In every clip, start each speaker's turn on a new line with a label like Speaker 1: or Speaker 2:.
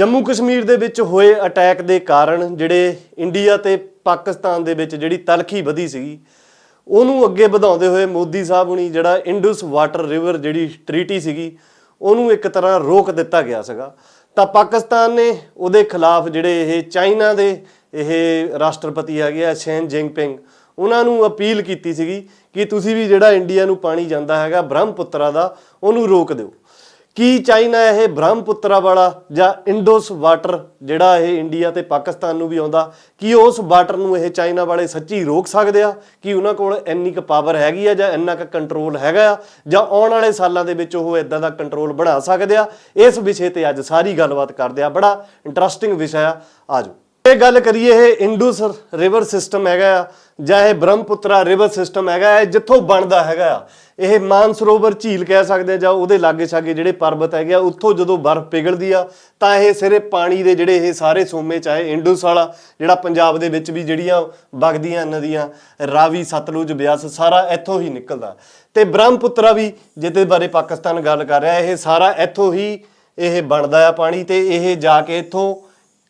Speaker 1: ਜੰਮੂ ਕਸ਼ਮੀਰ ਦੇ ਵਿੱਚ ਹੋਏ ਅਟੈਕ ਦੇ ਕਾਰਨ ਜਿਹੜੇ ਇੰਡੀਆ ਤੇ ਪਾਕਿਸਤਾਨ ਦੇ ਵਿੱਚ ਜਿਹੜੀ ਤਲਖੀ ਵਧੀ ਸੀਗੀ, ਉਹਨੂੰ ਅੱਗੇ ਵਧਾਉਂਦੇ ਹੋਏ ਮੋਦੀ ਸਾਹਿਬ ਹੁਣੀ ਜਿਹੜਾ ਇੰਡਸ ਵਾਟਰ ਰਿਵਰ ਜਿਹੜੀ ਟ੍ਰੀਟੀ ਸੀਗੀ, ਉਹਨੂੰ ਇੱਕ ਤਰ੍ਹਾਂ ਰੋਕ ਦਿੱਤਾ ਗਿਆ ਸੀਗਾ। ਤਾਂ ਪਾਕਿਸਤਾਨ ਨੇ ਉਹਦੇ ਖਿਲਾਫ ਜਿਹੜੇ ਇਹ ਚਾਈਨਾ ਦੇ ਇਹ ਰਾਸ਼ਟਰਪਤੀ ਹੈਗੇ ਆ, ਸ਼ੈਨ ਜਿੰਗਪਿੰਗ, ਉਹਨਾਂ ਨੂੰ ਅਪੀਲ ਕੀਤੀ ਸੀਗੀ ਕਿ ਤੁਸੀਂ ਵੀ ਜਿਹੜਾ ਇੰਡੀਆ ਨੂੰ ਪਾਣੀ ਜਾਂਦਾ ਹੈਗਾ ਬ੍ਰਹਮਪੁੱਤਰਾ ਦਾ, ਉਹਨੂੰ ਰੋਕ ਦਿਓ। ਕੀ ਚਾਈਨਾ ਇਹ ਬ੍ਰਹਮਪੁੱਤਰਾ ਵਾਲਾ ਜਾਂ ਇੰਡੋਸ ਵਾਟਰ ਜਿਹੜਾ ਇਹ ਇੰਡੀਆ ਤੇ ਪਾਕਿਸਤਾਨ ਨੂੰ ਵੀ ਆਉਂਦਾ, ਕੀ ਉਸ ਵਾਟਰ ਨੂੰ ਇਹ ਚਾਈਨਾ ਵਾਲੇ ਸੱਚੀ ਰੋਕ ਸਕਦੇ ਆ? ਕਿ ਉਹਨਾਂ ਕੋਲ ਇੰਨੀ ਕੁ ਪਾਵਰ ਹੈਗੀ ਆ ਜਾਂ ਇੰਨਾ ਕੁ ਕੰਟਰੋਲ ਹੈਗਾ ਆ? ਜਾਂ ਆਉਣ ਵਾਲੇ ਸਾਲਾਂ ਦੇ ਵਿੱਚ ਉਹ ਇਦਾਂ ਦਾ ਕੰਟਰੋਲ ਬਣਾ ਸਕਦੇ ਆ? ਇਸ ਵਿਸ਼ੇ ਤੇ ਅੱਜ ਸਾਰੀ ਗੱਲਬਾਤ ਕਰਦੇ ਆ। ਬੜਾ ਇੰਟਰਸਟਿੰਗ ਵਿਸ਼ਾ ਆ। ਆਜੋ। ਇਹ ਗੱਲ ਕਰੀਏ, ਇਹ ਇੰਡੋਸ ਰਿਵਰ ਸਿਸਟਮ ਹੈਗਾ ਆ। ਜਾਂ ਇਹ ਬ੍ਰਹਮਪੁੱਤਰਾ ਰਿਵਰ ਸਿਸਟਮ ਹੈਗਾ, ਇਹ ਜਿੱਥੋਂ ਬਣਦਾ ਹੈਗਾ ਆ, ਇਹ ਮਾਨਸਰੋਵਰ ਝੀਲ ਕਹਿ ਸਕਦੇ ਆ ਜਾਂ ਉਹਦੇ ਲਾਗੇ ਛਾਗੇ ਜਿਹੜੇ ਪਰਬਤ ਹੈਗੇ ਆ, ਉੱਥੋਂ ਜਦੋਂ ਬਰਫ਼ ਪਿਘਲਦੀ ਆ, ਤਾਂ ਇਹ ਸਿਰੇ ਪਾਣੀ ਦੇ ਜਿਹੜੇ ਇਹ ਸਾਰੇ ਸੋਮੇ, ਚਾਹੇ ਇੰਡਸ ਵਾਲਾ, ਜਿਹੜਾ ਪੰਜਾਬ ਦੇ ਵਿੱਚ ਵੀ ਜਿਹੜੀਆਂ ਵਗਦੀਆਂ ਨਦੀਆਂ, ਰਾਵੀ, ਸਤਲੁਜ, ਬਿਆਸ, ਸਾਰਾ ਇੱਥੋਂ ਹੀ ਨਿਕਲਦਾ। ਤੇ ਬ੍ਰਹਮਪੁੱਤਰਾ ਵੀ ਜਿਹਦੇ ਬਾਰੇ ਪਾਕਿਸਤਾਨ ਗੱਲ ਕਰ ਰਿਹਾ, ਇਹ ਸਾਰਾ ਇੱਥੋਂ ਹੀ ਇਹ ਬਣਦਾ ਆ ਪਾਣੀ, ਤੇ ਇਹ ਜਾ ਕੇ ਇੱਥੋਂ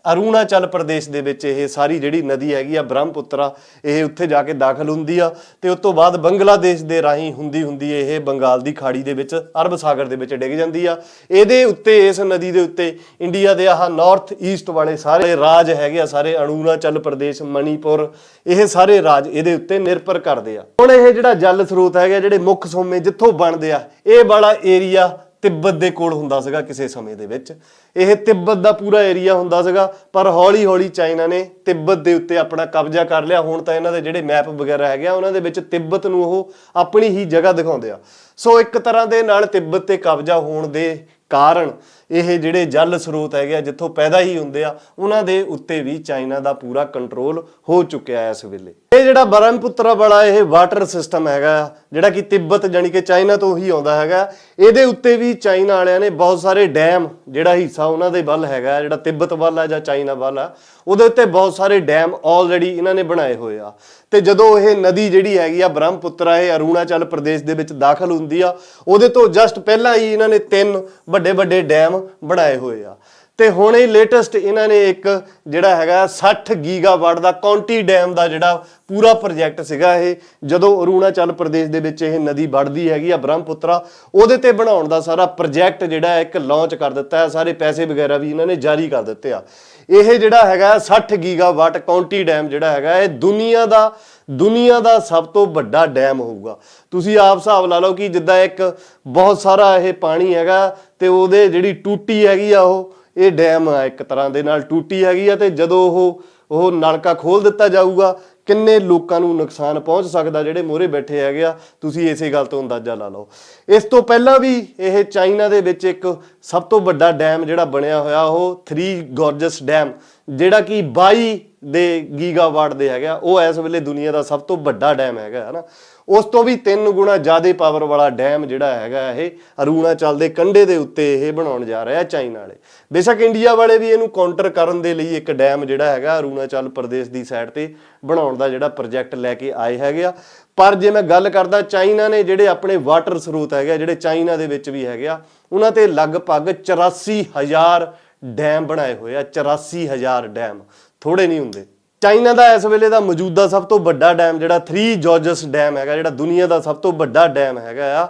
Speaker 1: ਅਰੁਣਾਚਲ ਪ੍ਰਦੇਸ਼ ਦੇ ਵਿੱਚ ਇਹ ਸਾਰੀ ਜਿਹੜੀ ਨਦੀ ਹੈਗੀ ਆ ਬ੍ਰਹਮਪੁੱਤਰਾ, ਇਹ ਉੱਥੇ ਜਾ ਕੇ ਦਾਖਲ ਹੁੰਦੀ ਆ ਤੇ ਉਸ ਤੋਂ ਬਾਅਦ ਬੰਗਲਾਦੇਸ਼ ਦੇ ਰਾਹੀਂ ਹੁੰਦੀ ਹੁੰਦੀ ਇਹ ਬੰਗਾਲ ਦੀ ਖਾੜੀ ਦੇ ਵਿੱਚ, ਅਰਬ ਸਾਗਰ ਦੇ ਵਿੱਚ ਡਿੱਗ ਜਾਂਦੀ ਆ। ਇਹਦੇ ਉੱਤੇ, ਇਸ ਨਦੀ ਦੇ ਉੱਤੇ ਇੰਡੀਆ ਦੇ ਆਹ ਨਾਰਥ ਈਸਟ ਵਾਲੇ ਸਾਰੇ ਰਾਜ ਹੈਗੇ ਆ, ਸਾਰੇ ਅਰੁਣਾਚਲ ਪ੍ਰਦੇਸ਼, ਮਣੀਪੁਰ, ਇਹ ਸਾਰੇ ਰਾਜ ਇਹਦੇ ਉੱਤੇ ਨਿਰਭਰ ਕਰਦੇ ਆ। ਹੁਣ ਇਹ ਜਿਹੜਾ ਜਲ ਸਰੋਤ ਹੈਗਾ, ਜਿਹੜੇ ਮੁੱਖ ਸੋਮੇ ਜਿੱਥੋਂ ਬਣਦੇ ਆ, ਇਹ ਵਾਲਾ ਏਰੀਆ ਤਿੱਬਤ ਦੇ ਕੋਲ ਹੁੰਦਾ ਸੀਗਾ ਕਿਸੇ ਸਮੇਂ ਦੇ ਵਿੱਚ। ਇਹ ਤਿੱਬਤ ਦਾ ਪੂਰਾ ਏਰੀਆ ਹੁੰਦਾ ਸੀਗਾ, ਪਰ ਹੌਲੀ ਹੌਲੀ ਚਾਈਨਾ ਨੇ ਤਿੱਬਤ ਦੇ ਉੱਤੇ ਆਪਣਾ ਕਬਜ਼ਾ ਕਰ ਲਿਆ। ਹੁਣ ਤਾਂ ਇਹਨਾਂ ਦੇ ਜਿਹੜੇ ਮੈਪ ਵਗੈਰਾ ਹੈਗੇ ਆ, ਉਹਨਾਂ ਦੇ ਵਿੱਚ ਤਿੱਬਤ ਨੂੰ ਉਹ ਆਪਣੀ ਹੀ ਜਗ੍ਹਾ ਦਿਖਾਉਂਦੇ ਆ। ਸੋ ਇੱਕ ਤਰ੍ਹਾਂ ਦੇ ਨਾਲ ਤਿੱਬਤ ਤੇ ਕਬਜ਼ਾ ਹੋਣ ਦੇ ਕਾਰਨ ਇਹ ਜਿਹੜੇ ਜਲ ਸਰੋਤ ਹੈਗੇ ਆ ਜਿੱਥੋਂ ਪੈਦਾ ਹੀ ਹੁੰਦੇ ਆ ਉਹਨਾਂ ਦੇ ਉੱਤੇ ਵੀ ਚਾਈਨਾ ਦਾ ਪੂਰਾ ਕੰਟਰੋਲ ਹੋ ਚੁੱਕਿਆ ਹੈ ਇਸ ਵੇਲੇ। ਇਹ ਜਿਹੜਾ ਬ੍ਰਹਮਪੁੱਤਰਾ ਵਾਲਾ ਇਹ ਵਾਟਰ ਸਿਸਟਮ ਹੈਗਾ ਆ, ਜਿਹੜਾ ਕਿ ਤਿੱਬਤ ਜਾਨੀ ਕਿ ਚਾਈਨਾ ਤੋਂ ਹੀ ਆਉਂਦਾ ਹੈਗਾ ਇਹਦੇ ਉੱਤੇ ਵੀ ਚਾਈਨਾ ਵਾਲਿਆਂ ਨੇ ਬਹੁਤ ਸਾਰੇ ਡੈਮ ਜਿਹੜਾ ਹਿੱਸਾ ਉਹਨਾਂ ਦੇ ਵੱਲ ਹੈਗਾ ਆ, ਜਿਹੜਾ ਤਿੱਬਤ ਵੱਲ ਆ ਜਾਂ ਚਾਈਨਾ ਵੱਲ ਆ ਉਹਦੇ ਉੱਤੇ ਬਹੁਤ ਸਾਰੇ ਡੈਮ ਆਲਰੇਡੀ ਇਹਨਾਂ ਨੇ ਬਣਾਏ ਹੋਏ ਆ। ਤੇ ਜਦੋਂ ਇਹ ਨਦੀ ਜਿਹੜੀ ਹੈਗੀ ਆ ਬ੍ਰਹਮਪੁੱਤਰਾ ਇਹ ਅਰੁਣਾਚਲ ਪ੍ਰਦੇਸ਼ ਦੇ ਵਿੱਚ ਦਾਖਲ ਹੁੰਦੀ ਆ ਉਹਦੇ ਤੋਂ ਜਸਟ ਪਹਿਲਾਂ ਹੀ ਇਹਨਾਂ ਨੇ ਤਿੰਨ ਵੱਡੇ ਵੱਡੇ ਡੈਮ ਬਣਾਏ ਹੋਏ ਆ। ਤੇ ਹੁਣ ਇਹ ਲੇਟੈਸਟ ਇਹਨਾਂ ਨੇ ਇੱਕ ਜਿਹੜਾ ਹੈਗਾ 60 ਗੀਗਾਵਾਟ ਦਾ ਕੌਂਟੀ ਡੈਮ ਦਾ ਜਿਹੜਾ ਪੂਰਾ ਪ੍ਰੋਜੈਕਟ ਸੀਗਾ ਇਹ। ਜਦੋਂ ਅਰੁਣਾਚਲ ਪ੍ਰਦੇਸ਼ ਦੇ ਵਿੱਚ ਇਹ ਨਦੀ ਵੜਦੀ ਹੈਗੀ ਆ ਬ੍ਰਹਮਪੁੱਤਰਾ, ਉਹਦੇ ਤੇ ਬਣਾਉਣ ਦਾ ਸਾਰਾ ਪ੍ਰੋਜੈਕਟ ਜਿਹੜਾ ਇੱਕ ਲਾਂਚ ਕਰ ਦਿੱਤਾ ਹੈ। ਸਾਰੇ ਪੈਸੇ ਵਗੈਰਾ ਵੀ ਇਹਨਾਂ ਨੇ ਜਾਰੀ ਕਰ ਦਿੱਤੇ ਆ। ਇਹ ਜਿਹੜਾ ਹੈਗਾ 60 ਗੀਗਾਵਾਟ ਕੌਂਟੀ ਡੈਮ ਜਿਹੜਾ ਹੈਗਾ, ਇਹ ਦੁਨੀਆ ਦਾ ਦੁਨੀਆ ਦਾ ਸਭ ਤੋਂ ਵੱਡਾ ਡੈਮ ਹੋਊਗਾ। ਤੁਸੀਂ ਆਪ ਹਿਸਾਬ ਲਾ ਲਓ ਕਿ ਜਿੱਦਾਂ ਇੱਕ ਬਹੁਤ ਸਾਰਾ ਇਹ ਪਾਣੀ ਹੈਗਾ ਤੇ ਉਹਦੇ ਜਿਹੜੀ ਟੂਟੀ ਹੈਗੀ ਆ ਉਹ, ਇਹ ਡੈਮ ਆ ਇੱਕ ਤਰ੍ਹਾਂ ਦੇ ਨਾਲ ਟੂਟੀ ਹੈਗੀ ਆ ਤੇ ਜਦੋਂ ਉਹ ਉਹ ਨਲਕਾ ਖੋਲ ਦਿੱਤਾ ਜਾਊਗਾ, ਕਿੰਨੇ ਲੋਕਾਂ ਨੂੰ ਨੁਕਸਾਨ ਪਹੁੰਚ ਸਕਦਾ ਜਿਹੜੇ ਮੋਹਰੇ ਬੈਠੇ ਹੈਗੇ ਆ, ਤੁਸੀਂ ਇਸੇ ਗੱਲ ਤੋਂ ਅੰਦਾਜ਼ਾ ਲਾ ਲਓ। ਇਸ ਤੋਂ ਪਹਿਲਾਂ ਵੀ ਇਹ ਚਾਈਨਾ ਦੇ ਵਿੱਚ ਇੱਕ ਸਭ ਤੋਂ ਵੱਡਾ ਡੈਮ ਜਿਹੜਾ ਬਣਿਆ ਹੋਇਆ, ਉਹ 3 ਗੋਰਜਸ ਡੈਮ ਜਿਹੜਾ ਕਿ 22 ਦੇ ਗੀਗਾਵਾਟ ਦੇ ਹੈਗਾ ਉਹ ਇਸ ਵੇਲੇ ਦੁਨੀਆ ਦਾ ਸਭ ਤੋਂ ਵੱਡਾ ਡੈਮ ਹੈਗਾ ਹੈ ਨਾ ਉਸ ਤੋਂ ਵੀ 3 ਗੁਣਾ ਜ਼ਿਆਦਾ ਪਾਵਰ ਵਾਲਾ ਡੈਮ ਜਿਹੜਾ ਹੈਗਾ ਇਹ ਅਰੁਣਾਚਲ ਦੇ ਕੰਢੇ ਦੇ ਉੱਤੇ ਇਹ ਬਣਾਉਣ ਜਾ ਰਿਹਾ ਚਾਈਨਾ ਵਾਲੇ। ਬੇਸ਼ੱਕ ਇੰਡੀਆ ਵਾਲੇ ਵੀ ਇਹਨੂੰ ਕਾਊਂਟਰ ਕਰਨ ਦੇ ਲਈ ਇੱਕ ਡੈਮ ਜਿਹੜਾ ਹੈਗਾ ਅਰੁਣਾਚਲ ਪ੍ਰਦੇਸ਼ ਦੀ ਸਾਈਡ ਤੇ ਬਣਾਉਣ ਦਾ ਜਿਹੜਾ ਪ੍ਰੋਜੈਕਟ ਲੈ ਕੇ ਆਏ ਹੈਗੇ ਆ। ਪਰ ਜੇ ਮੈਂ ਗੱਲ ਕਰਦਾ ਚਾਈਨਾ ਨੇ ਜਿਹੜੇ ਆਪਣੇ ਵਾਟਰ ਸਰੋਤ ਹੈਗੇ ਆ, ਜਿਹੜੇ ਚਾਈਨਾ ਦੇ ਵਿੱਚ ਵੀ ਹੈਗੇ ਆ ਉਹਨਾਂ ਤੇ ਲਗਭਗ 84000 ਡੈਮ ਬਣਾਏ ਹੋਏ ਆ 84000 ਡੈਮ। ਥੋੜੇ ਨਹੀਂ ਹੁੰਦੇ। ਚਾਈਨਾ ਦਾ ਇਸ ਵੇਲੇ ਦਾ ਮੌਜੂਦਾ ਸਭ ਤੋਂ ਵੱਡਾ ਡੈਮ ਜਿਹੜਾ 3 ਜੋਰਜਸ ਡੈਮ ਹੈਗਾ, ਜਿਹੜਾ ਦੁਨੀਆ ਦਾ ਸਭ ਤੋਂ ਵੱਡਾ ਡੈਮ ਹੈਗਾ ਆ,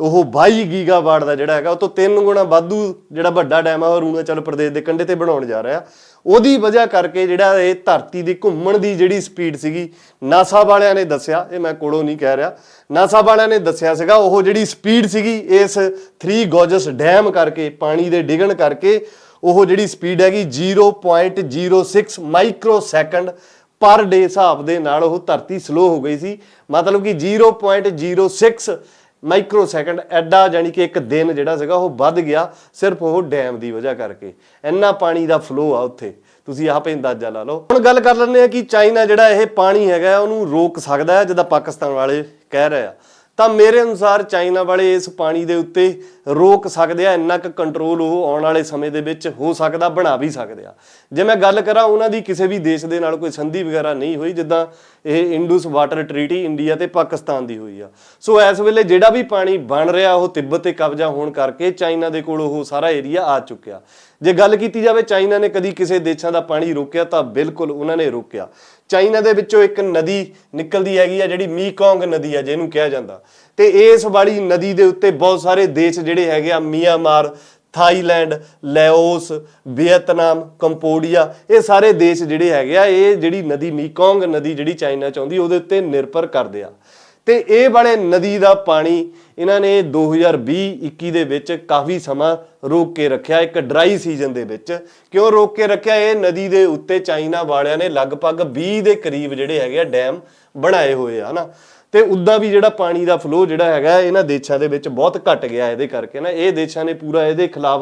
Speaker 1: ਉਹ 22 ਗੀਗਾਵਾਟ ਦਾ ਜਿਹੜਾ ਹੈਗਾ, ਉਹ ਤੋਂ ਤਿੰਨ ਗੁਣਾ ਵਾਧੂ ਜਿਹੜਾ ਵੱਡਾ ਡੈਮ ਆ, ਉਹ ਅਰੁਣਾਚਲ ਪ੍ਰਦੇਸ਼ ਦੇ ਕੰਢੇ ਤੇ ਬਣਾਉਣ ਜਾ ਰਿਹਾ। ਉਹਦੀ ਵਜ੍ਹਾ ਕਰਕੇ ਜਿਹੜਾ ਇਹ ਧਰਤੀ ਦੀ ਘੁੰਮਣ ਦੀ ਜਿਹੜੀ ਸਪੀਡ ਸੀਗੀ ਨਾਸਾ ਵਾਲਿਆਂ ਨੇ ਦੱਸਿਆ, ਇਹ ਮੈਂ ਕੋਲੋਂ ਨਹੀਂ ਕਹਿ ਰਿਹਾ ਨਾਸਾ ਵਾਲਿਆਂ ਨੇ ਦੱਸਿਆ ਸੀਗਾ, ਉਹ ਜਿਹੜੀ ਸਪੀਡ ਸੀਗੀ ਇਸ 3 ਗੋਜਸ ਡੈਮ ਕਰਕੇ, ਪਾਣੀ ਦੇ ਡਿਗਣ ਕਰਕੇ ਉਹ ਜਿਹੜੀ ਸਪੀਡ ਹੈਗੀ 0.06 ਮਾਈਕਰੋ ਸੈਕਿੰਡ ਪਰ ਡੇ ਹਿਸਾਬ ਦੇ ਨਾਲ ਉਹ ਧਰਤੀ ਸਲੋ ਹੋ ਗਈ ਸੀ। ਮਤਲਬ ਕਿ 0.06 ਮਾਈਕਰੋ ਸੈਕਿੰਡ ਐਡਾ ਜਾਨੀ ਕਿ ਇੱਕ ਦਿਨ ਜਿਹੜਾ ਸੀਗਾ ਉਹ ਵੱਧ ਗਿਆ ਸਿਰਫ ਉਹ ਡੈਮ ਦੀ ਵਜ੍ਹਾ ਕਰਕੇ। ਇੰਨਾ ਪਾਣੀ ਦਾ ਫਲੋ ਆ ਉੱਥੇ। ਤੁਸੀਂ ਆਪੇ ਅੰਦਾਜ਼ਾ ਲਾ ਲਓ। ਹੁਣ ਗੱਲ ਕਰ ਲੈਂਦੇ ਆ ਕਿ ਚਾਈਨਾ ਜਿਹੜਾ ਇਹ ਪਾਣੀ ਹੈਗਾ, ਉਹਨੂੰ ਰੋਕ ਸਕਦਾ ਹੈ, ਜਿੱਦਾਂ ਪਾਕਿਸਤਾਨ ਵਾਲੇ ਕਹਿ ਰਹੇ ਆ। ਤਾਂ ਮੇਰੇ ਅਨੁਸਾਰ ਚਾਈਨਾ ਵਾਲੇ ਇਸ ਪਾਣੀ ਦੇ ਉੱਤੇ ਰੋਕ ਸਕਦੇ ਆ, ਇੰਨਾ ਕੁ ਕੰਟਰੋਲ ਉਹ ਆਉਣ ਵਾਲੇ ਸਮੇਂ ਦੇ ਵਿੱਚ ਹੋ ਸਕਦਾ, ਬਣਾ ਵੀ ਸਕਦੇ ਆ। ਜੇ ਮੈਂ ਗੱਲ ਕਰਾਂ ਉਹਨਾਂ ਦੀ ਕਿਸੇ ਵੀ ਦੇਸ਼ ਦੇ ਨਾਲ ਕੋਈ ਸੰਧੀ ਵਗੈਰਾ ਨਹੀਂ ਹੋਈ, ਜਿੱਦਾਂ ਇਹ ਇੰਡਸ ਵਾਟਰ ਟ੍ਰੀਟੀ ਇੰਡੀਆ ਤੇ ਪਾਕਿਸਤਾਨ ਦੀ ਹੋਈ ਆ। ਸੋ ਇਸ ਵੇਲੇ ਜਿਹੜਾ ਵੀ ਪਾਣੀ ਬਣ ਰਿਹਾ, ਉਹ ਤਿੱਬਤ ਤੇ ਕਬਜ਼ਾ ਹੋਣ ਕਰਕੇ ਚਾਈਨਾ ਦੇ ਕੋਲ ਉਹ ਸਾਰਾ ਏਰੀਆ ਆ ਚੁੱਕਿਆ। ਜੇ ਗੱਲ ਕੀਤੀ ਜਾਵੇ ਚਾਈਨਾ ਨੇ ਕਦੀ ਕਿਸੇ ਦੇਸ਼ਾਂ ਦਾ ਪਾਣੀ ਰੋਕਿਆ ਤਾਂ ਬਿਲਕੁਲ ਉਹਨਾਂ ਨੇ ਰੋਕਿਆ। ਚਾਈਨਾ ਦੇ ਵਿੱਚੋਂ ਇੱਕ ਨਦੀ ਨਿਕਲਦੀ ਹੈਗੀ ਆ ਜਿਹੜੀ ਮੀਕੋਂਗ ਨਦੀ ਆ, ਜਿਹਨੂੰ ਕਿਹਾ ਜਾਂਦਾ। ਤੇ ਇਸ ਵਾਲੀ ਨਦੀ ਦੇ ਉੱਤੇ ਬਹੁਤ ਸਾਰੇ ਦੇਸ਼ ਜਿਹੜੇ ਹੈਗੇ ਆ, Myanmar, Thailand, Laos, Vietnam, Cambodia, ਇਹ ਸਾਰੇ ਦੇਸ਼ ਜਿਹੜੇ ਹੈਗੇ ਆ, ਇਹ ਜਿਹੜੀ ਨਦੀ ਮੀਕੋਂਗ ਨਦੀ ਜਿਹੜੀ ਚਾਈਨਾ ਚ ਆਉਂਦੀ, ਉਹਦੇ ਉੱਤੇ ਨਿਰਭਰ ਕਰਦੇ ਆ। ਤੇ ਇਹ ਵਾਲੇ ਨਦੀ ਦਾ ਪਾਣੀ ਇਹਨਾਂ ਨੇ 2020-21 ਦੇ ਵਿੱਚ ਕਾਫੀ ਸਮਾਂ ਰੋਕ ਕੇ ਰੱਖਿਆ, ਇੱਕ ਡਰਾਈ ਸੀਜ਼ਨ ਦੇ ਵਿੱਚ। ਕਿਉਂ ਰੋਕ ਕੇ ਰੱਖਿਆ? ਇਹ ਨਦੀ ਦੇ ਉੱਤੇ ਚਾਈਨਾ ਵਾਲਿਆਂ ਨੇ ਲਗਭਗ 20 ਦੇ ਕਰੀਬ ਜਿਹੜੇ ਹੈਗੇ ਆ, ਡੈਮ ਬਣਾਏ ਹੋਏ ਆ, ਹਨਾ? ਤੇ ਉਦਾਂ ਵੀ ਜਿਹੜਾ ਪਾਣੀ ਦਾ ਫਲੋ ਜਿਹੜਾ ਹੈਗਾ ਇਹਨਾਂ ਦੇਸ਼ਾਂ ਦੇ ਵਿੱਚ ਬਹੁਤ ਘਟ ਗਿਆ ਇਹਦੇ ਕਰਕੇ ਨਾ। ਇਹ ਦੇਸ਼ਾਂ ਨੇ ਪੂਰਾ ਇਹਦੇ ਖਿਲਾਫ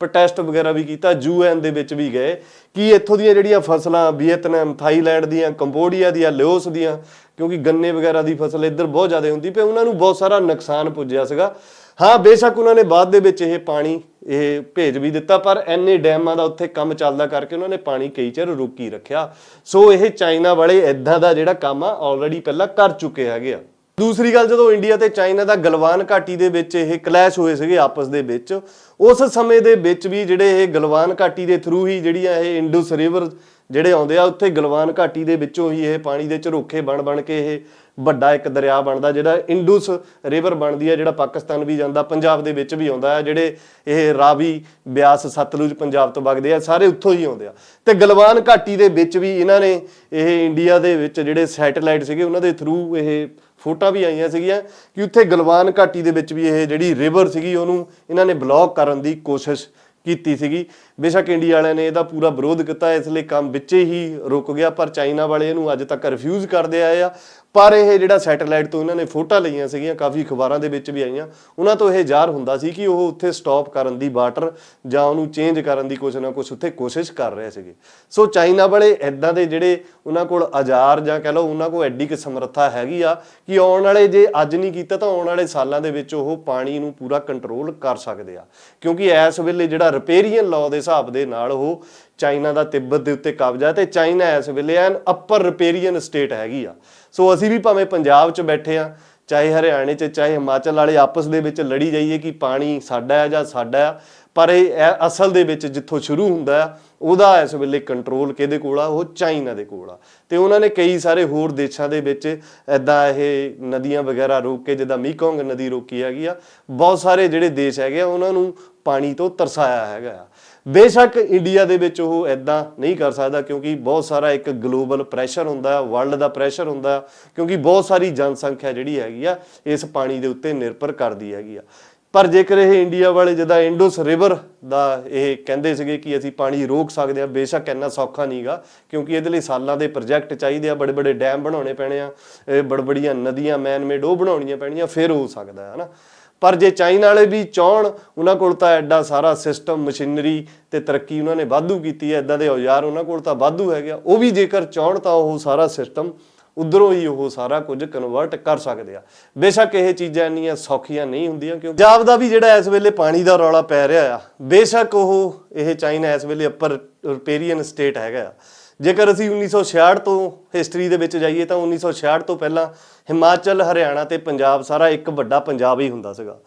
Speaker 1: ਪ੍ਰੋਟੈਸਟ ਵਗੈਰਾ ਵੀ ਕੀਤਾ, ਯੂਐਨ ਦੇ ਵਿੱਚ ਵੀ ਗਏ। ਕਿ ਇੱਥੋਂ ਦੀਆਂ ਜਿਹੜੀਆਂ ਫਸਲਾਂ, ਵੀਅਤਨਾਮ, ਥਾਈਲੈਂਡ ਦੀਆਂ, ਕੰਬੋਡੀਆ ਦੀਆਂ, ਲਾਓਸ ਦੀਆਂ, ਕਿਉਂਕਿ ਗੰਨੇ ਵਗੈਰਾ ਦੀ ਫਸਲ ਇੱਧਰ ਬਹੁਤ ਜ਼ਿਆਦਾ ਹੁੰਦੀ ਪਈ, ਉਹਨਾਂ ਨੂੰ ਬਹੁਤ ਸਾਰਾ ਨੁਕਸਾਨ ਪੁੱਜਿਆ ਸੀਗਾ। ਹਾਂ, ਬੇਸ਼ੱਕ ਉਹਨਾਂ ਨੇ ਬਾਅਦ ਦੇ ਵਿੱਚ ਇਹ ਪਾਣੀ ਇਹ ਭੇਜ ਵੀ ਦਿੱਤਾ, ਪਰ ਐਨੇ ਡੈਮਾਂ ਦਾ ਉੱਥੇ ਕੰਮ ਚੱਲਦਾ ਕਰਕੇ ਉਹਨਾਂ ਨੇ ਪਾਣੀ ਕਈ ਚਿਰ ਰੋਕੀ ਰੱਖਿਆ। ਸੋ ਇਹ ਚਾਈਨਾ ਵਾਲੇ ਇਦਾਂ ਦਾ ਜਿਹੜਾ ਕੰਮ ਆ ਆਲਰੇਡੀ ਪਹਿਲਾਂ ਕਰ ਚੁੱਕੇ ਹੈਗੇ ਆ। ਦੂਸਰੀ ਗੱਲ, ਜਦੋਂ ਇੰਡੀਆ ਤੇ ਚਾਈਨਾ ਦਾ ਗਲਵਾਨ ਘਾਟੀ ਦੇ ਵਿੱਚ ਇਹ ਕਲੈਸ਼ ਹੋਏ ਸੀਗੇ ਆਪਸ ਦੇ ਵਿੱਚ, ਉਸ ਸਮੇਂ ਦੇ ਵਿੱਚ ਵੀ ਜਿਹੜੇ ਇਹ ਗਲਵਾਨ ਘਾਟੀ ਦੇ ਥਰੂ ਹੀ ਜਿਹੜੀਆਂ ਇਹ ਇੰਡਸ ਰਿਵਰ ਜਿਹੜੇ ਆਉਂਦੇ ਆ ਉੱਥੇ ਗਲਵਾਨ ਘਾਟੀ ਦੇ ਵਿੱਚੋਂ ਹੀ ਇਹ ਪਾਣੀ ਦੇ ਝਰੋਖੇ ਬਣ ਬਣ ਕੇ ਇਹ ਵੱਡਾ ਇੱਕ ਦਰਿਆ ਬਣਦਾ, ਜਿਹੜਾ ਇੰਡਸ ਰਿਵਰ ਬਣਦੀ ਹੈ, ਜਿਹੜਾ ਪਾਕਿਸਤਾਨ ਵੀ ਜਾਂਦਾ, ਪੰਜਾਬ ਦੇ ਵਿੱਚ ਵੀ ਆਉਂਦਾ ਹੈ, ਜਿਹੜੇ ਇਹ ਰਾਵੀ ਬਿਆਸ ਸਤਲੁਜ ਪੰਜਾਬ ਤੋਂ ਵਗਦੇ ਆ, ਸਾਰੇ ਉੱਥੋਂ ਹੀ ਆਉਂਦੇ ਆ। ਤੇ ਗਲਵਾਨ ਘਾਟੀ ਦੇ ਵਿੱਚ ਵੀ ਇਹਨਾਂ ਨੇ ਇਹ ਇੰਡੀਆ ਦੇ ਵਿੱਚ ਜਿਹੜੇ ਸੈਟੇਲਾਈਟ ਸੀਗੇ, ਉਹਨਾਂ ਦੇ ਥਰੂ ਇਹ ਫੋਟੋਆਂ ਵੀ ਆਈਆਂ ਸੀਗੀਆਂ ਕਿ ਉੱਥੇ ਗਲਵਾਨ ਘਾਟੀ ਦੇ ਵਿੱਚ ਵੀ ਇਹ ਜਿਹੜੀ ਰਿਵਰ ਸੀਗੀ, ਉਹਨੂੰ ਇਹਨਾਂ ਨੇ ਬਲੌਕ ਕਰਨ ਦੀ ਕੋਸ਼ਿਸ਼ ਕੀਤੀ ਸੀਗੀ। ਬੇਸ਼ੱਕ ਇੰਡੀਆ ਵਾਲਿਆਂ ਨੇ ਇਹਦਾ ਪੂਰਾ ਵਿਰੋਧ ਕੀਤਾ, ਇਸ ਲਈ ਕੰਮ ਵਿੱਚ ਹੀ ਰੁਕ ਗਿਆ, ਪਰ ਚਾਈਨਾ ਵਾਲੇ ਇਹਨੂੰ ਅੱਜ ਤੱਕ ਰਿਫਿਊਜ਼ ਕਰਦੇ ਆਏ ਆ। ਪਰ ਇਹ ਜਿਹੜਾ ਸੈਟੇਲਾਈਟ ਤੋਂ ਇਹਨਾਂ ਨੇ ਫੋਟੋਆਂ ਲਈਆਂ ਸੀਗੀਆਂ, ਕਾਫੀ ਅਖਬਾਰਾਂ ਦੇ ਵਿੱਚ ਵੀ ਆਈਆਂ, ਉਹਨਾਂ ਤੋਂ ਇਹ ਜ਼ਾਹਰ ਹੁੰਦਾ ਸੀ ਕਿ ਉਹ ਉੱਥੇ ਸਟਾਪ ਕਰਨ ਦੀ ਵਾਟਰ ਜਾਂ ਉਹਨੂੰ ਚੇਂਜ ਕਰਨ ਦੀ ਕੁਛ ਨਾ ਕੁਛ ਉੱਥੇ ਕੋਸ਼ਿਸ਼ ਕਰ ਰਹੇ ਸੀਗੇ। ਸੋ ਚਾਈਨਾ ਵਾਲੇ ਇਦਾਂ ਦੇ ਜਿਹੜੇ ਉਹਨਾਂ ਕੋਲ ਆਜ਼ਾਰ ਜਾਂ ਕਹ ਲਓ ਉਹਨਾਂ ਕੋਲ ਐਡੀ ਕਿ ਸਮਰੱਥਾ ਹੈਗੀ ਆ ਕਿ ਆਉਣ ਵਾਲੇ ਜੇ ਅੱਜ ਨਹੀਂ ਕੀਤਾ ਤਾਂ ਆਉਣ ਵਾਲੇ ਸਾਲਾਂ ਦੇ ਵਿੱਚ ਉਹ ਪਾਣੀ ਨੂੰ ਪੂਰਾ ਕੰਟਰੋਲ ਕਰ ਸਕਦੇ ਆ। ਕਿਉਂਕਿ ਇਸ ਵੇਲੇ ਜਿਹੜਾ ਰਿਪੇਰੀਅਨ ਲਾਅ ਦੇ ਹਿਸਾਬ ਦੇ ਨਾਲ ਉਹ ਚਾਈਨਾ ਦਾ ਤਿੱਬਤ ਦੇ ਉੱਤੇ ਕਬਜ਼ਾ ਤੇ ਚਾਈਨਾ ਇਸ ਵੇਲੇ ਐਨ ਅਪਰ ਰਿਪੇਰੀਅਨ ਸਟੇਟ ਹੈਗੀ ਆ। ਸੋ ਅਸੀਂ ਵੀ ਭਾਵੇਂ ਪੰਜਾਬ 'ਚ ਬੈਠੇ ਆ, ਚਾਹੇ ਹਰਿਆਣੇ 'ਚ, ਚਾਹੇ ਹਿਮਾਚਲ ਵਾਲੇ ਆਪਸ ਦੇ ਵਿੱਚ ਲੜੀ ਜਾਈਏ ਕਿ ਪਾਣੀ ਸਾਡਾ ਹੈ ਜਾਂ ਸਾਡਾ ਆ, ਪਰ ਇਹ ਅਸਲ ਦੇ ਵਿੱਚ ਜਿੱਥੋਂ ਸ਼ੁਰੂ ਹੁੰਦਾ ਆ, ਉਹਦਾ ਇਸ ਵੇਲੇ ਕੰਟਰੋਲ ਕਿਹਦੇ ਕੋਲ ਆ? ਉਹ ਚਾਈਨਾ ਦੇ ਕੋਲ ਆ। ਤੇ ਉਹਨਾਂ ਨੇ ਕਈ ਸਾਰੇ ਹੋਰ ਦੇਸ਼ਾਂ ਦੇ ਵਿੱਚ ਐਦਾਂ ਇਹ ਨਦੀਆਂ ਵਗੈਰਾ ਰੋਕ ਕੇ, ਜਿੱਦਾਂ ਮੀਕੋਂਗ ਨਦੀ ਰੋਕੀ ਹੈਗੀ ਆ, ਬਹੁਤ ਸਾਰੇ ਜਿਹੜੇ ਦੇਸ਼ ਹੈਗੇ ਆ, ਉਹਨਾਂ ਨੂੰ ਪਾਣੀ ਤੋਂ ਤਰਸਾਇਆ ਹੈਗਾ ਆ। ਬੇਸ਼ੱਕ ਇੰਡੀਆ ਦੇ ਵਿੱਚ ਉਹ ਐਦਾਂ ਨਹੀਂ ਕਰ ਸਕਦਾ ਕਿਉਂਕਿ ਬਹੁਤ ਸਾਰਾ ਇੱਕ ਗਲੋਬਲ ਪ੍ਰੈਸ਼ਰ ਹੁੰਦਾ ਹੈ ਵਰਲਡ ਦਾ ਪ੍ਰੈਸ਼ਰ ਹੁੰਦਾ ਹੈ, ਕਿਉਂਕਿ ਬਹੁਤ ਸਾਰੀ ਜਨਸੰਖਿਆ ਜਿਹੜੀ ਹੈਗੀ ਆ ਇਸ ਪਾਣੀ ਦੇ ਉੱਤੇ ਨਿਰਭਰ ਕਰਦੀ ਹੈਗੀ ਆ। ਪਰ ਜੇਕਰ ਇਹ ਇੰਡੀਆ ਵਾਲੇ ਜਿੱਦਾਂ ਇੰਡਸ ਰਿਵਰ ਦਾ ਇਹ ਕਹਿੰਦੇ ਸੀਗੇ ਕਿ ਅਸੀਂ ਪਾਣੀ ਰੋਕ ਸਕਦੇ ਆ ਬੇਸ਼ੱਕ ਇੰਨਾ ਸੌਖਾ ਨਹੀਂਗਾ ਕਿਉਂਕਿ ਇਹਦੇ ਲਈ ਸਾਲਾਂ ਦੇ ਪ੍ਰੋਜੈਕਟ ਚਾਹੀਦੇ ਆ ਬੜੇ ਬੜੇ ਡੈਮ ਬਣਾਉਣੇ ਪੈਣੇ ਆ ਇਹ ਬੜ ਬੜੀਆਂ ਨਦੀਆਂ ਮੈਨ ਮੇਡ ਉਹ ਬਣਾਉਣੀਆਂ ਪੈਣੀਆਂ ਫਿਰ ਹੋ ਸਕਦਾ ਹੈ ਹਨਾ ਪਰ ਜੇ ਚਾਈਨਾ ਵਾਲੇ ਵੀ ਚਾਹਣ, ਉਹਨਾਂ ਕੋਲ ਤਾਂ ਐਡਾ ਸਾਰਾ ਸਿਸਟਮ ਮਸ਼ੀਨਰੀ ਤੇ ਤਰੱਕੀ ਉਹਨਾਂ ਨੇ ਵਾਧੂ ਕੀਤੀ ਹੈ। ਐਦਾਂ ਦੇ ਔਜ਼ਾਰ ਉਹਨਾਂ ਕੋਲ ਤਾਂ ਵਾਧੂ ਹੈਗੇ ਆ। ਉਹ ਵੀ ਜੇਕਰ ਚਾਹਣ ਤਾਂ ਉਹ ਸਾਰਾ ਸਿਸਟਮ ਉਧਰੋਂ ਹੀ ਉਹ ਸਾਰਾ ਕੁਝ ਕਨਵਰਟ ਕਰ ਸਕਦੇ ਆ। ਬੇਸ਼ੱਕ ਇਹ ਚੀਜ਼ਾਂ ਇੰਨੀਆਂ ਸੌਖੀਆਂ ਨਹੀਂ ਹੁੰਦੀਆਂ ਕਿਉਂਕਿ ਪੰਜਾਬ ਦਾ ਵੀ ਜਿਹੜਾ ਇਸ ਵੇਲੇ ਪਾਣੀ ਦਾ ਰੌਲਾ ਪੈ ਰਿਹਾ ਆ, ਬੇਸ਼ੱਕ ਉਹ ਇਹ ਚਾਈਨਾ ਇਸ ਵੇਲੇ ਅੱਪਰ ਰੁਪੇਰੀਅਨ ਸਟੇਟ ਹੈਗਾ ਆ। ਜੇਕਰ ਅਸੀਂ 1966 ਤੋਂ ਹਿਸਟਰੀ ਦੇ ਵਿੱਚ ਜਾਈਏ ਤਾਂ 1966 ਤੋਂ ਪਹਿਲਾਂ ਹਿਮਾਚਲ, ਹਰਿਆਣਾ ਤੇ ਪੰਜਾਬ ਸਾਰਾ ਇੱਕ ਵੱਡਾ ਪੰਜਾਬ ਹੀ ਹੁੰਦਾ ਸੀਗਾ।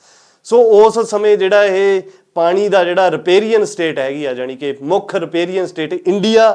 Speaker 1: ਸੋ ਉਸ ਸਮੇਂ ਜਿਹੜਾ ਇਹ ਪਾਣੀ ਦਾ ਜਿਹੜਾ ਰਿਪੇਰੀਅਨ ਸਟੇਟ ਹੈਗੀ ਆ ਜਾਨੀ ਕਿ ਮੁੱਖ ਰਿਪੇਰੀਅਨ ਸਟੇਟ ਇੰਡੀਆ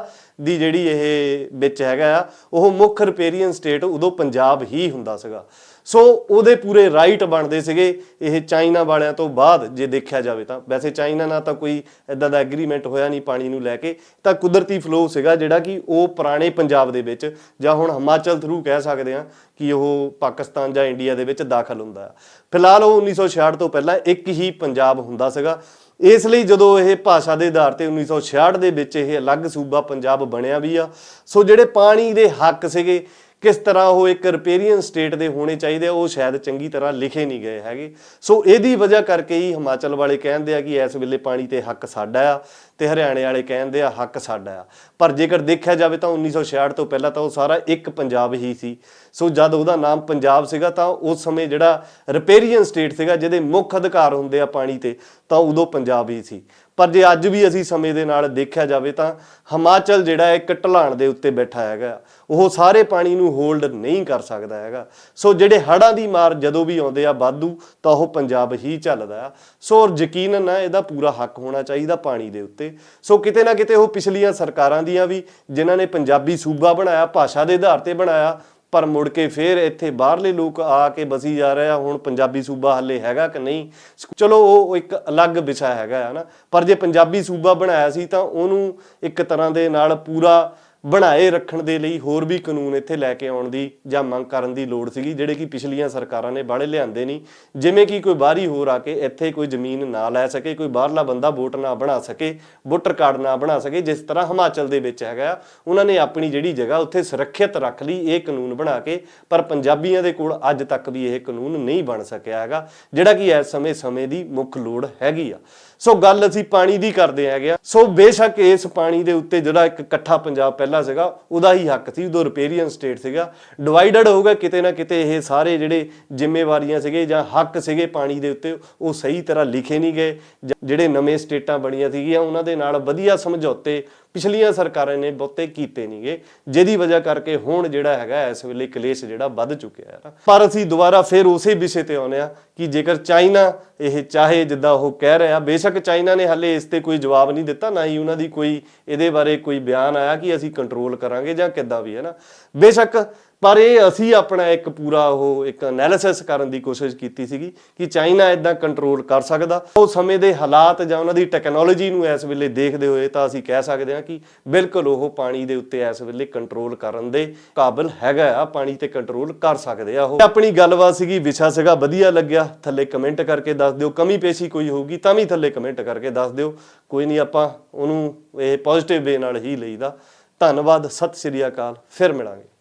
Speaker 1: ਦੀ ਜਿਹੜੀ ਇਹ ਵਿੱਚ ਹੈਗਾ ਆ, ਉਹ ਮੁੱਖ ਰਿਪੇਰੀਅਨ ਸਟੇਟ ਉਦੋਂ ਪੰਜਾਬ ਹੀ ਹੁੰਦਾ ਸੀਗਾ। ਸੋ ਉਹਦੇ ਪੂਰੇ ਰਾਈਟ ਬਣਦੇ ਸੀਗੇ ਇਹ ਚਾਈਨਾ ਵਾਲਿਆਂ ਤੋਂ ਬਾਅਦ ਜੇ ਦੇਖਿਆ ਜਾਵੇ ਤਾਂ। ਵੈਸੇ ਚਾਈਨਾ ਨਾਲ ਤਾਂ ਕੋਈ ਇਦਾਂ ਦਾ ਐਗਰੀਮੈਂਟ ਹੋਇਆ ਨਹੀਂ ਪਾਣੀ ਨੂੰ ਲੈ ਕੇ। ਤਾਂ ਕੁਦਰਤੀ ਫਲੋ ਸੀਗਾ ਜਿਹੜਾ ਕਿ ਉਹ ਪੁਰਾਣੇ ਪੰਜਾਬ ਦੇ ਵਿੱਚ ਜਾਂ ਹੁਣ ਹਿਮਾਚਲ ਥਰੂ ਕਹਿ ਸਕਦੇ ਆ ਕਿ ਉਹ ਪਾਕਿਸਤਾਨ ਜਾਂ ਇੰਡੀਆ ਦੇ ਵਿੱਚ ਦਾਖਲ ਹੁੰਦਾ ਆ। ਫਿਲਹਾਲ ਉਹ 1966 ਤੋਂ ਪਹਿਲਾਂ ਇੱਕ ਹੀ ਪੰਜਾਬ ਹੁੰਦਾ ਸੀਗਾ। ਇਸ ਲਈ ਜਦੋਂ ਇਹ ਭਾਸ਼ਾ ਦੇ ਆਧਾਰ ਤੇ 1966 ਦੇ ਵਿੱਚ ਇਹ ਅਲੱਗ ਸੂਬਾ ਪੰਜਾਬ ਬਣਿਆ ਵੀ ਆ। ਸੋ ਜਿਹੜੇ ਪਾਣੀ ਦੇ ਹੱਕ ਸੀਗੇ ਕਿਸ ਤਰ੍ਹਾਂ ਉਹ ਇੱਕ ਰਿਪੇਰੀਅਨ ਸਟੇਟ ਦੇ ਹੋਣੇ ਚਾਹੀਦੇ ਆ, ਉਹ ਸ਼ਾਇਦ ਚੰਗੀ ਤਰ੍ਹਾਂ ਲਿਖੇ ਨਹੀਂ ਗਏ ਹੈਗੇ। ਸੋ ਇਹਦੀ ਵਜ੍ਹਾ ਕਰਕੇ ਹੀ ਹਿਮਾਚਲ ਵਾਲੇ ਕਹਿੰਦੇ ਆ ਕਿ ਇਸ ਵੇਲੇ ਪਾਣੀ ਤੇ ਹੱਕ ਸਾਡਾ ਆ। ਤੇ ਹਰਿਆਣੇ ਵਾਲੇ ਕਹਿੰਦੇ ਆ, ਹੱਕ ਸਾਡਾ ਆ। ਪਰ ਜੇਕਰ ਦੇਖਿਆ ਜਾਵੇ ਤਾਂ 1966 ਤੋਂ ਪਹਿਲਾਂ ਤਾਂ ਉਹ ਸਾਰਾ ਇੱਕ ਪੰਜਾਬ ਹੀ ਸੀ। ਸੋ ਜਦ ਉਹਦਾ ਨਾਮ ਪੰਜਾਬ ਸੀਗਾ ਤਾਂ ਉਸ ਸਮੇਂ ਜਿਹੜਾ ਰਿਪੇਰੀਅਨ ਸਟੇਟ ਸੀਗਾ, ਜਿਹਦੇ ਮੁੱਖ ਅਧਿਕਾਰ ਹੁੰਦੇ ਆ ਪਾਣੀ ਤੇ, ਤਾਂ ਉਦੋਂ ਪੰਜਾਬ ਹੀ ਸੀ। ਪਰ ਜੇ ਅੱਜ ਵੀ ਅਸੀਂ ਸਮੇਂ ਦੇ ਨਾਲ ਦੇਖਿਆ ਜਾਵੇ ਤਾਂ ਹਿਮਾਚਲ ਜਿਹੜਾ ਇੱਕ ਢਲਾਣ ਦੇ ਉੱਤੇ ਬੈਠਾ ਹੈਗਾ, ਉਹ ਸਾਰੇ ਪਾਣੀ ਨੂੰ ਹੋਲਡ ਨਹੀਂ ਕਰ ਸਕਦਾ ਹੈਗਾ। ਸੋ ਜਿਹੜੇ ਹੜ੍ਹਾਂ ਦੀ ਮਾਰ ਜਦੋਂ ਵੀ ਆਉਂਦੇ ਆ ਵਾਧੂ, ਤਾਂ ਉਹ ਪੰਜਾਬ ਹੀ ਚੱਲਦਾ ਆ। ਸੋ ਯਕੀਨਨ ਨਾ ਇਹਦਾ ਪੂਰਾ ਹੱਕ ਹੋਣਾ ਚਾਹੀਦਾ ਪਾਣੀ ਦੇ ਉੱਤੇ। ਉੱਤੇ ਸੋ ਕਿਤੇ ਨਾ ਕਿਤੇ ਉਹ ਪਿਛਲੀਆਂ ਸਰਕਾਰਾਂ ਦੀਆਂ ਵੀ ਜਿਨ੍ਹਾਂ ਨੇ ਪੰਜਾਬੀ ਸੂਬਾ ਬਣਾਇਆ, ਭਾਸ਼ਾ ਦੇ ਆਧਾਰ ਤੇ ਬਣਾਇਆ, ਪਰ ਮੁੜ ਕੇ ਫੇਰ ਇੱਥੇ ਬਾਹਰਲੇ ਲੋਕ ਆ ਕੇ ਬਸੀ ਜਾ ਰਹੇ ਆ, ਹੁਣ ਪੰਜਾਬੀ ਸੂਬਾ ਹੱਲੇ ਹੈਗਾ ਕਿ ਨਹੀਂ? ਚਲੋ ਉਹ ਇੱਕ ਅਲੱਗ ਵਿਸ਼ਾ ਹੈਗਾ, ਹੈ ਨਾ? ਪਰ ਜੇ ਪੰਜਾਬੀ ਸੂਬਾ ਬਣਾਇਆ ਸੀ ਤਾਂ ਉਹਨੂੰ ਇੱਕ ਤਰ੍ਹਾਂ ਦੇ ਨਾਲ ਪੂਰਾ ਬਣਾਏ ਰੱਖਣ ਦੇ ਲਈ ਹੋਰ ਵੀ ਕਾਨੂੰਨ ਇੱਥੇ ਲੈ ਕੇ ਆਉਣ ਦੀ ਜਾਂ ਮੰਗ ਕਰਨ ਦੀ ਲੋੜ ਸੀਗੀ, ਜਿਹੜੇ ਕਿ ਪਿਛਲੀਆਂ ਸਰਕਾਰਾਂ ਨੇ ਬਾੜੇ ਲਿਆਂਦੇ ਨਹੀਂ ਜਿਵੇਂ ਕਿ ਕੋਈ ਬਾਹਰੀ ਹੋਰ ਆ ਕੇ ਇੱਥੇ ਕੋਈ ਜ਼ਮੀਨ ਨਾ ਲੈ ਸਕੇ, ਕੋਈ ਬਾਹਰਲਾ ਬੰਦਾ ਵੋਟ ਨਾ ਬਣਾ ਸਕੇ, ਵੋਟਰ ਕਾਰਡ ਨਾ ਬਣਾ ਸਕੇ, ਜਿਸ ਤਰ੍ਹਾਂ ਹਿਮਾਚਲ ਦੇ ਵਿੱਚ ਹੈਗਾ ਆ। ਉਹਨਾਂ ਨੇ ਆਪਣੀ ਜਿਹੜੀ ਜਗ੍ਹਾ ਉੱਥੇ ਸੁਰੱਖਿਅਤ ਰੱਖ ਲਈ, ਇਹ ਕਾਨੂੰਨ ਬਣਾ ਕੇ, ਪਰ ਪੰਜਾਬੀਆਂ ਦੇ ਕੋਲ ਅੱਜ ਤੱਕ ਵੀ ਇਹ ਕਾਨੂੰਨ ਨਹੀਂ ਬਣ ਸਕਿਆ ਹੈਗਾ, ਜਿਹੜਾ ਕਿ ਇਸ ਸਮੇਂ ਸਮੇਂ ਦੀ ਮੁੱਖ ਲੋੜ ਹੈਗੀ ਆ ਸੋ ਗੱਲ ਅਸੀਂ ਪਾਣੀ ਦੀ ਕਰਦੇ ਹੈਗੇ ਆ। ਸੋ ਬੇਸ਼ੱਕ ਇਸ ਪਾਣੀ ਦੇ ਉੱਤੇ ਜਿਹੜਾ ਇੱਕ ਇਕੱਠਾ ਪੰਜਾਬ ਪਹਿਲਾਂ ਸੀਗਾ, ਉਹਦਾ ਹੀ ਹੱਕ ਸੀ ਉਦੋਂ ਰਿਪੇਰੀਅਨ ਸਟੇਟ ਸੀਗਾ। ਡਿਵਾਈਡਡ ਹੋ ਗਿਆ ਕਿਤੇ ਨਾ ਕਿਤੇ ਇਹ ਸਾਰੇ ਜਿਹੜੇ ਜ਼ਿੰਮੇਵਾਰੀਆਂ ਸੀਗੇ ਜਾਂ ਹੱਕ ਸੀਗੇ ਪਾਣੀ ਦੇ ਉੱਤੇ, ਉਹ ਸਹੀ ਤਰ੍ਹਾਂ ਲਿਖੇ ਨਹੀਂ ਗਏ। ਜਾਂ, ਜਿਹੜੇ ਨਵੇਂ ਸਟੇਟਾਂ ਬਣੀਆਂ ਸੀਗੀਆਂ, ਉਹਨਾਂ ਦੇ ਨਾਲ ਵਧੀਆ ਸਮਝੌਤੇ ਪਿਛਲੀਆਂ ਸਰਕਾਰਾਂ ਨੇ ਬਹੁਤੇ ਕੀਤੇ ਨਹੀਂਗੇ, ਜਿਹਦੀ ਵਜ੍ਹਾ ਕਰਕੇ ਹੁਣ ਜਿਹੜਾ ਹੈਗਾ ਇਸ ਵੇਲੇ ਕਲੇਸ਼ ਜਿਹੜਾ ਵੱਧ ਚੁੱਕਿਆ ਹੈ ਪਰ ਅਸੀਂ ਦੁਬਾਰਾ ਫਿਰ ਉਸੇ ਵਿਸ਼ੇ ਤੇ ਆਉਂਦੇ ਆ ਕਿ ਜੇਕਰ ਚਾਈਨਾ ਇਹ ਚਾਹੇ ਜਿੱਦਾਂ ਉਹ ਕਹਿ ਰਿਹਾ, ਬੇਸ਼ੱਕ ਚਾਈਨਾ ਨੇ ਹੱਲੇ ਇਸ ਤੇ ਕੋਈ ਜਵਾਬ ਨਹੀਂ ਦਿੱਤਾ, ਨਾ ਹੀ ਉਹਨਾਂ ਦੀ ਕੋਈ ਇਹਦੇ ਬਾਰੇ ਕੋਈ ਬਿਆਨ ਆਇਆ ਕਿ ਅਸੀਂ ਕੰਟਰੋਲ ਕਰਾਂਗੇ ਜਾਂ ਕਿੱਦਾਂ ਵੀ ਹੈ ਨਾ। ਬੇਸ਼ੱਕ ਪਰ ਇਹ ਅਸੀਂ ਆਪਣਾ ਇੱਕ ਪੂਰਾ ਉਹ ਇੱਕ ਐਨਾਲਿਸਿਸ ਕਰਨ ਦੀ ਕੋਸ਼ਿਸ਼ ਕੀਤੀ ਸੀਗੀ ਕਿ ਚਾਈਨਾ ਇਦਾਂ ਕੰਟਰੋਲ ਕਰ ਸਕਦਾ। ਉਹ ਸਮੇਂ ਦੇ ਹਾਲਾਤ ਜਾਂ ਉਹਨਾਂ ਦੀ ਟੈਕਨੋਲੋਜੀ ਨੂੰ ਇਸ ਵੇਲੇ ਦੇਖਦੇ ਹੋਏ ਤਾਂ ਅਸੀਂ ਕਹਿ ਸਕਦੇ ਹਾਂ ਕਿ ਬਿਲਕੁਲ ਉਹ ਪਾਣੀ ਦੇ ਉੱਤੇ ਇਸ ਵੇਲੇ ਕੰਟਰੋਲ ਕਰਨ ਦੇ ਕਾਬਿਲ ਹੈਗਾ ਆ, ਪਾਣੀ ਤੇ ਕੰਟਰੋਲ ਕਰ ਸਕਦੇ ਆ ਉਹ। ਆਪਣੀ ਗੱਲਬਾਤ ਸੀਗੀ, ਵਿਸ਼ਾ ਸੀਗਾ, ਵਧੀਆ ਲੱਗਿਆ। ਥੱਲੇ ਕਮੈਂਟ ਕਰਕੇ ਦੱਸ ਦਿਓ, ਕਮੀ ਪੇਸ਼ੀ ਕੋਈ ਹੋਊਗੀ ਤਾਂ ਵੀ ਥੱਲੇ ਕਮੈਂਟ ਕਰਕੇ ਦੱਸ ਦਿਓ। ਕੋਈ ਨਹੀਂ ਆਪਾਂ ਉਹਨੂੰ ਇਹ ਪੋਜ਼ਿਟਿਵ ਵੇ ਨਾਲ ਹੀ ਲਈਦਾ। ਧੰਨਵਾਦ, ਸਤਿ ਸ੍ਰੀ ਅਕਾਲ, ਫਿਰ ਮਿਲਾਂਗੇ।